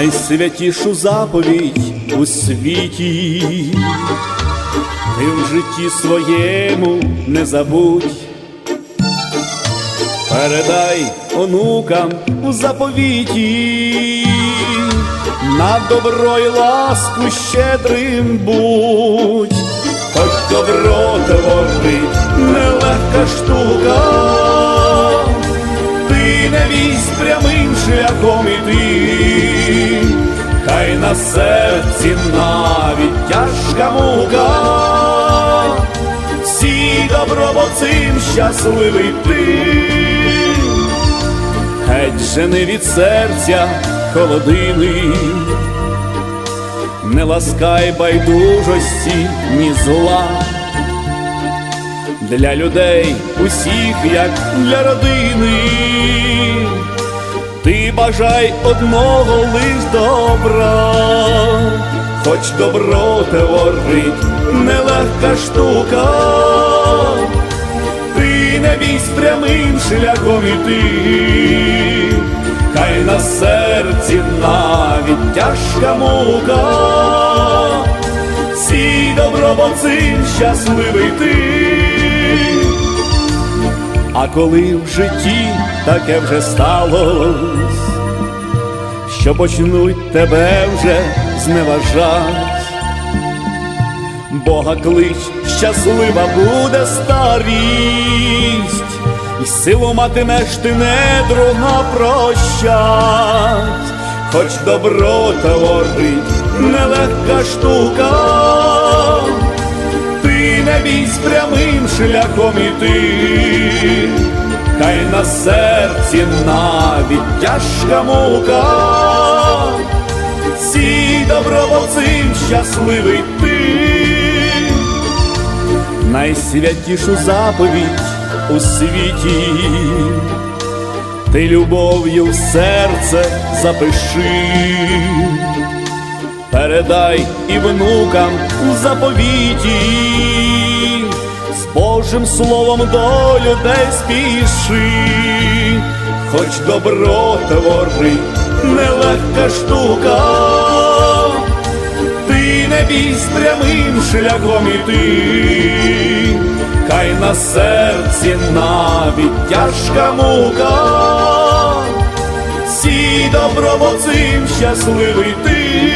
найсвятішу заповідь у світі. Ти в житті своєму не забудь, передай онукам у заповіті, на добро й ласку щедрим будь, хоч добро творить нелегка штука, ти не візь прямим шляхом іти, на серці навіть тяжка мука, всі добробоцим щасливий ти, геть же не від серця холодини, не ласкай байдужості, ні зла. Для людей усіх, як для родини, бажай одного лиш добра, хоч добро творить нелегка штука, ти не візь прямим шляхом іти, хай на серці навіть тяжка мука, всі добробоцим щасливий ти. А коли в житті таке вже сталось, що почнуть тебе вже зневажать, Бога клич, щаслива буде старість, і силу матимеш ти не друга прощать, хоч добро творить нелегка штука шляхом іти, хай на серці навіть тяжка мука, всі добровольцим щасливий ти, найсвятішу заповідь у світі, ти любов'ю в серце запиши. Передай і внукам у заповіті, з Божим словом до людей спіши, хоч добро творить нелегка штука, ти не бійсь прямим шляхом іти, хай на серці навіть тяжка мука всі добровольцим щасливий ти.